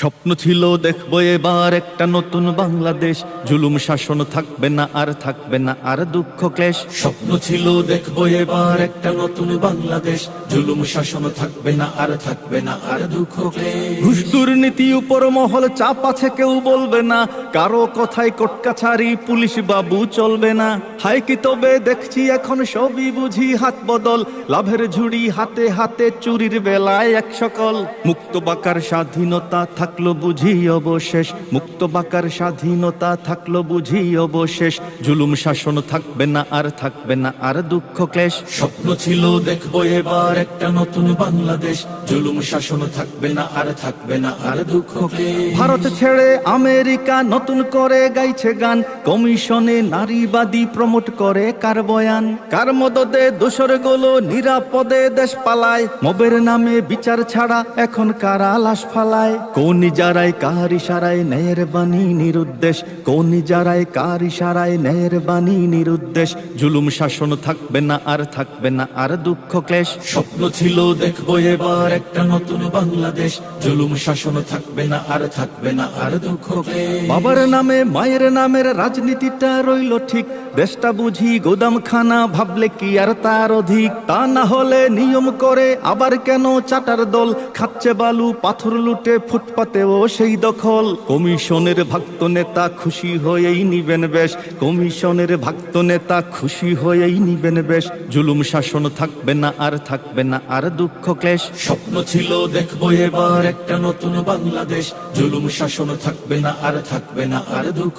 স্বপ্ন ছিল, দেখব এবার একটা নতুন বাংলাদেশ। জুলুম শাসন থাকবে না, আর থাকবে না, আর দুঃখ ক্লেশ। স্বপ্ন ছিল, দেখব এবার একটা নতুন বাংলাদেশ। জুলুম শাসন থাকবে না, আর থাকবে না, আর দুঃখ ক্লেশ। ঘুষ দুর্নীতি উপর মহল চাপ আছে, কেউ বলবে না। কারও কথায় কটকাছারি পুলিশ বাবু চলবে না। হাই কি তবে, দেখছি এখন সবই বুঝি হাত বদল। লাভের ঝুড়ি হাতে হাতে, চুরির বেলায় এক সকল। মুক্ত বাকার স্বাধীনতা থাকল বুঝি অবশেষ মুক্ত বাকার স্বাধীনতা থাকল বুঝি অবশেষ। জুলুম শাসন থাকবে না আর থাকবে না আর দুঃখ ক্লেশ। স্বপ্ন ছিল দেখব এবার একটা নতুন বাংলাদেশ। জুলুম শাসন থাকবে না আর থাকবে না আর দুঃখ ক্লেশ। ভারত ছেড়ে আমেরিকা নতুন করে গাইছে গান। কমিশনে নারীবাদী প্রমোট করে কার বয়ান? কার মদদে দোসরগুলো নিরাপদে দেশ পালায়? মবের নামে বিচার ছাড়া এখন কারা লাশ ফালায়? কোন যারাই কার ইশারায় ন্যায়ের বাণী নিরুদ্দেশ? কোন যারাই কার ইশারায় ন্যায়ের বাণী নিরুদ্দেশ? জুলুম শাসন থাকবে না আর থাকবে না আর দুঃখ ক্লেশ। স্বপ্ন ছিল দেখব এবার একটা নতুন বাংলাদেশ। জুলুম শাসন থাকবে না আর থাকবে না আর দুঃখ ক্লেশ। বাবার নামে মায়ের নামের রাজনীতিটা রইল ঠিক। দেশটা বুঝি গোদামখানা ভাবলে কি আর তার অধিক? তা না হলে নিয়ম করে আবার কেন চাটার দল? খাচ্ছে বালু পাথর লুটে ফুটপাতেও সেই দখল। কমিশনের ভক্ত নেতা খুশি হয়েই নিবেন বেশ। কমিশনের ভক্ত নেতা খুশি হয়েই নিবেন বেশ। জুলুম শাসন থাকবে না আর থাকবে না আর দুঃখ ক্লেশ। স্বপ্ন ছিল দেখব এবার একটা নতুন বাংলাদেশ। জুলুম শাসন থাকবে না আর থাকবে না আর দুঃখ।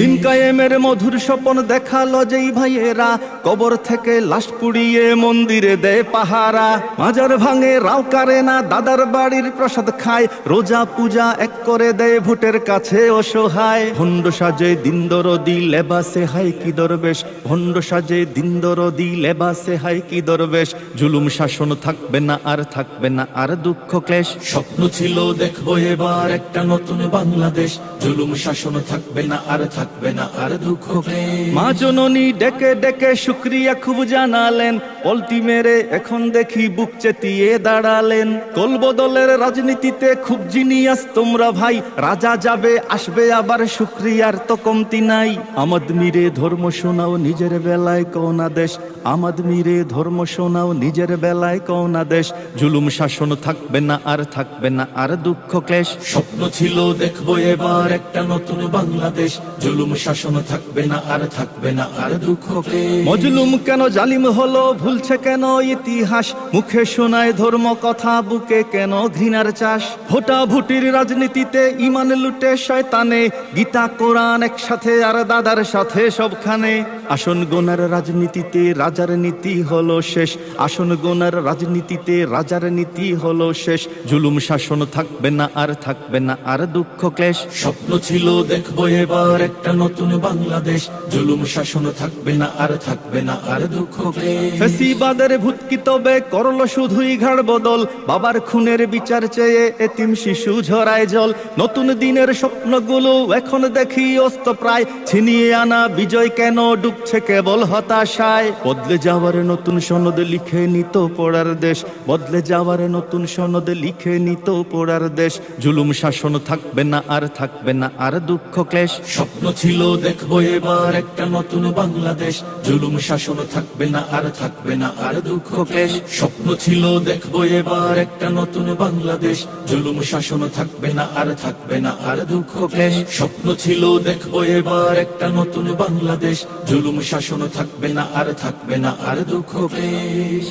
দিন কায়েমের মধুর স্বপন দেখাল যেই ভাইয়েরা। কবর থেকে লাশ পুড়িয়ে মন্দিরে দেয় পাহারা। মাজার ভাঙে রাও কারে না দাদার বাড়ির প্রসাদ খায়। রোজা পূজা এক করে দেয় ভোটের কাছে অসহায়। ভণ্ড সাজে দিনদরদি, লেবাসে হাই কি দরবেশ। ভণ্ড সাজে দিনদরদি, লেবাসে হাই কি দরবেশ। জুলুম শাসন থাকবে না, আর থাকবে না, আর দুঃখ ক্লেশ। স্বপ্ন ছিল, দেখব এবার একটা নতুন বাংলাদেশ। জুলুম শাসন থাকবে না, আর থাকবে না, আর দুঃখ ক্লেশ। মা জননী ডেকে ডেকে শুক্রিয়া খুব জানালেন। পল্টি মেরে এখন দেখি বুক চেতিয়ে দাঁড়ালেন। কলবদলের রাজনীতিতে খুব জিনিয়াস তোমরা ভাই, রাজা যাবে, আসবে আবার শুক্রিয়ার তো কমতি নাই। আমাদ মিরে ধর্ম শোনাও নিজের বেলায় কৌনা দেশ। আমাদ মিরে ধর্ম শোনাও নিজের বেলায় কৌনা দেশ। জুলুম শাসন থাকবে না, আর থাকবে না, আর দুঃখ ক্লেশ। স্বপ্ন ছিল দেখব এবার একটা নতুন বাংলাদেশ। জুলুম শাসন থাকবে না, আর থাকবে না, আর দুঃখ। মজলুম কেন জালিম হলো, ভুলছে কেন ইতিহাস? মুখে শোনায় ধর্ম কথা, বুকে কেন ঘৃণার চাষ? ভোটা ভুটির রাজনীতিতে ইমান লুটে শয়তানে গীতা কোরআন একসাথে আর দাদার সাথে সবখানে। আসন গোনার রাজনীতিতে রাজার নীতি হলো শেষ। আসন গোনার রাজনীতিতে রাজার নীতি হলো শেষ। জুলুম শাসন থাকবে না আর থাকবে না আর দুঃখ ক্লেশ। স্বপ্ন ছিল দেখব এবার একটা নতুন বাংলাদেশ। জুলুম শাসন থাকবে না আর থাকবে না আর দুঃখ ক্লেশ। ফেসিবাদের ভূতকি তবে করল শুধুই ঘাড় বদল। বাবার খুনের বিচার চেয়ে এতিম শিশু ঝরায় জল, নতুন দিনের স্বপ্নগুলো এখন দেখি অস্ত প্রায় ছিনিয়ে আনা বিজয় কেন ডুবছে কেবল হতাশায়? বদলে যাওয়ার নতুন সনদ লিখে নিত পড়ার দেশ। বদলে যাওয়ার নতুন সনদ লিখে নিত পড়ার দেশ। জুলুম শাসন থাকবে না, আর থাকবে না, আর দুঃখ ক্লেশ। স্বপ্ন ছিল, দেখব এবার একটা নতুন বাংলাদেশ। জুলুম শাসন থাকবে না, আর থাকবে না, আর দুঃখ ক্লেশ। স্বপ্ন ছিল, দেখব এবার একটা নতুন বাংলাদেশ। জুলুম শাসন থাকবে না, আর থাকবে না, আর দুঃখ ক্লেশ স্বপ্ন ছিল দেখব এবার একটা নতুন বাংলাদেশ। জুলুম শাসন থাকবে না, আর থাকবে না, আর দুঃখ ক্লেশ